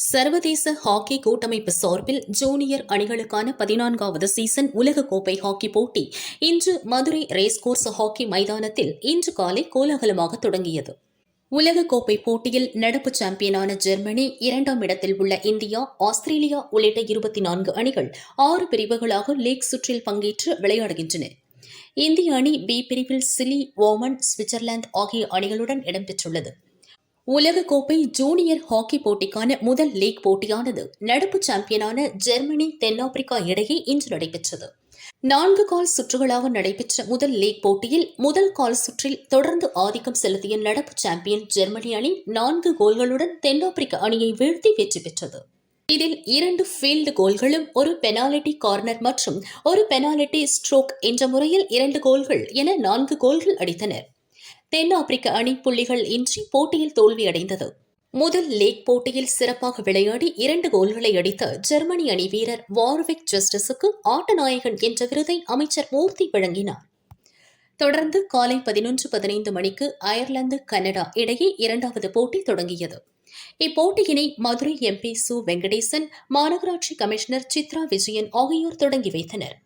சர்வதேச ஹாக்கி கூட்டமைப்பு சார்பில் ஜூனியர் அணிகளுக்கான பதினான்காவது சீசன் உலகக்கோப்பை ஹாக்கி போட்டி இன்று மதுரை ரேஸ்கோர்ஸ் ஹாக்கி மைதானத்தில் இன்று காலை கோலாகலமாக தொடங்கியது. உலகக்கோப்பை போட்டியில் நடப்பு சாம்பியனான ஜெர்மனி இரண்டாம் இடத்தில் உள்ள இந்தியா ஆஸ்திரேலியா உள்ளிட்ட இருபத்தி நான்கு அணிகள் ஆறு பிரிவுகளாக லீக் சுற்றில் பங்கேற்று விளையாடுகின்றன. இந்திய அணி பி பிரிவில் சிலி ஓமன் சுவிட்சர்லாந்து ஆகிய அணிகளுடன் இடம்பெற்றுள்ளது. உலகக்கோப்பை ஜூனியர் ஹாக்கி போட்டிக்கான முதல் லீக் போட்டியானது நடப்பு சாம்பியனான ஜெர்மனி தென்னாப்பிரிக்கா இடையே இன்று நடைபெற்றது. நான்கு கால் சுற்றுகளாக நடைபெற்ற முதல் லீக் போட்டியில் முதல் கால் சுற்றில் தொடர்ந்து ஆதிக்கம் செலுத்திய நடப்பு சாம்பியன் ஜெர்மனி அணி நான்கு கோல்களுடன் தென்னாப்பிரிக்க அணியை வீழ்த்தி வெற்றி பெற்றது. இதில் இரண்டு ஃபீல்டு கோல்களும் ஒரு பெனாலிட்டி கார்னர் மற்றும் ஒரு பெனாலிட்டி ஸ்ட்ரோக் என்ற முறையில் இரண்டு கோல்கள் என நான்கு கோல்கள் அடித்தனர் தென்னாப்பிரிக்க அணி புள்ளிகள் இன்றி போட்டியில் தோல்வியடைந்தது. முதல் லீக் போட்டியில் சிறப்பாக விளையாடி இரண்டு கோல்களை அடித்த ஜெர்மனி அணி வீரர் வார்விக் ஜஸ்டிஸுக்கு ஆட்டநாயகன் என்ற விருதை அமைச்சர் மூர்த்தி வழங்கினார். தொடர்ந்து காலை பதினொன்று பதினைந்து மணிக்கு அயர்லாந்து கனடா இடையே இரண்டாவது போட்டி தொடங்கியது. இப்போட்டியினை மதுரை எம்பி சு வெங்கடேசன் மாநகராட்சி கமிஷனர் சித்ரா விஜயன் ஆகியோர் தொடங்கி வைத்தனர்.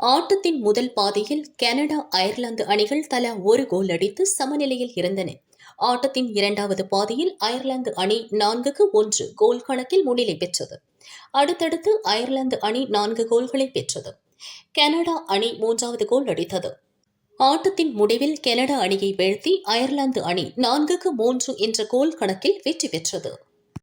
ஆட்டத்தின் முதல் பாதியில் கனடா அயர்லாந்து அணிகள் தலா ஒரு கோல் அடித்து சமநிலையில் இருந்தன. ஆட்டத்தின் இரண்டாவது பாதியில் அயர்லாந்து அணி நான்குக்கு ஒன்று கோல் கணக்கில் முன்னிலை பெற்றது. அடுத்தடுத்து அயர்லாந்து அணி நான்கு கோல்களை பெற்றது. கனடா அணி மூன்றாவது கோல் அடித்தது. ஆட்டத்தின் முடிவில் கனடா அணியை வீழ்த்தி அயர்லாந்து அணி நான்குக்கு மூன்று என்ற கோல் கணக்கில் வெற்றி பெற்றது.